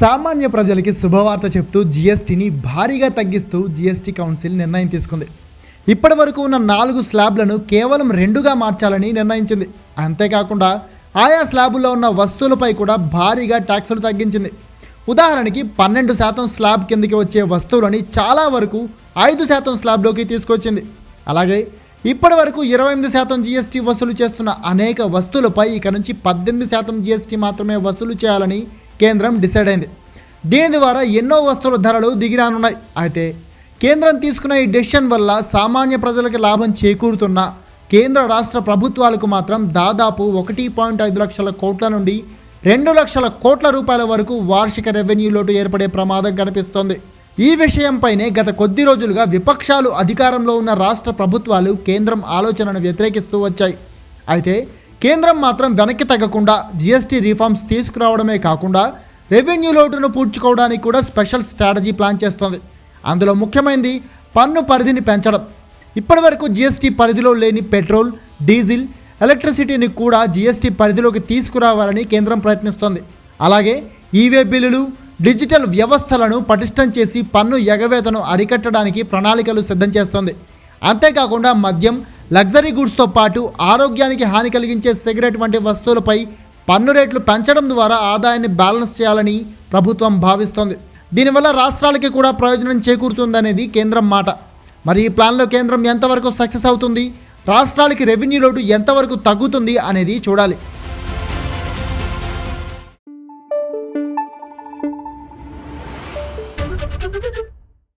సామాన్య ప్రజలకి శుభవార్త చెప్తూ జీఎస్టీని భారీగా తగ్గిస్తూ జీఎస్టీ కౌన్సిల్ నిర్ణయం తీసుకుంది. ఇప్పటి వరకు ఉన్న నాలుగు స్లాబ్లను కేవలం రెండుగా మార్చాలని నిర్ణయించింది. అంతేకాకుండా ఆయా స్లాబుల్లో ఉన్న వస్తువులపై కూడా భారీగా ట్యాక్సులు తగ్గించింది. ఉదాహరణకి పన్నెండు శాతం స్లాబ్ కిందకి వచ్చే వస్తువులని చాలా వరకు ఐదు శాతం స్లాబ్లోకి తీసుకొచ్చింది. అలాగే ఇప్పటి వరకు ఇరవై ఎనిమిది శాతం జీఎస్టీ వసూలు చేస్తున్న అనేక వస్తువులపై ఇక నుంచి పద్దెనిమిది శాతం జీఎస్టీ మాత్రమే వసూలు చేయాలని కేంద్రం డిసైడ్ అయింది. దీని ద్వారా ఎన్నో వస్తువుల ధరలు దిగిరానున్నాయి. అయితే కేంద్రం తీసుకున్న ఈ డెసిషన్ వల్ల సామాన్య ప్రజలకు లాభం చేకూరుతున్న కేంద్ర రాష్ట్ర ప్రభుత్వాలకు మాత్రం దాదాపు ఒకటి పాయింట్ ఐదు లక్షల కోట్ల నుండి రెండు లక్షల కోట్ల రూపాయల వరకు వార్షిక రెవెన్యూ లోటు ఏర్పడే ప్రమాదం కనిపిస్తోంది. ఈ విషయంపైనే గత కొద్ది రోజులుగా విపక్షాలు అధికారంలో ఉన్న రాష్ట్ర ప్రభుత్వాలు కేంద్రం ఆలోచనను వ్యతిరేకిస్తూ వచ్చాయి. అయితే కేంద్రం మాత్రం వెనక్కి తగ్గకుండా జీఎస్టీ రిఫార్మ్స్ తీసుకురావడమే కాకుండా రెవెన్యూ లోటును పూడ్చుకోవడానికి కూడా స్పెషల్ స్ట్రాటజీ ప్లాన్ చేస్తోంది. అందులో ముఖ్యమైనది పన్ను పరిధిని పెంచడం. ఇప్పటివరకు జీఎస్టీ పరిధిలో లేని పెట్రోల్ డీజిల్ ఎలక్ట్రిసిటీని కూడా జీఎస్టీ పరిధిలోకి తీసుకురావాలని కేంద్రం ప్రయత్నిస్తోంది. అలాగే ఈవే బిల్లులు డిజిటల్ వ్యవస్థలను పటిష్టం చేసి పన్ను ఎగవేతను అరికట్టడానికి ప్రణాళికలు సిద్ధం చేస్తోంది. అంతేకాకుండా మద్యం లగ్జరీ గూడ్స్తో పాటు ఆరోగ్యానికి హాని కలిగించే సిగరెట్ వంటి వస్తువులపై పన్ను రేట్లు పెంచడం ద్వారా ఆదాయాన్ని బ్యాలెన్స్ చేయాలని ప్రభుత్వం భావిస్తోంది. దీనివల్ల రాష్ట్రాలకి కూడా ప్రయోజనం చేకూరుతుందనేది కేంద్రం మాట. మరి ఈ ప్లాన్లో కేంద్రం ఎంతవరకు సక్సెస్ అవుతుంది? రాష్ట్రాలకి రెవెన్యూ లోటు ఎంతవరకు తగ్గుతుంది అనేది చూడాలి.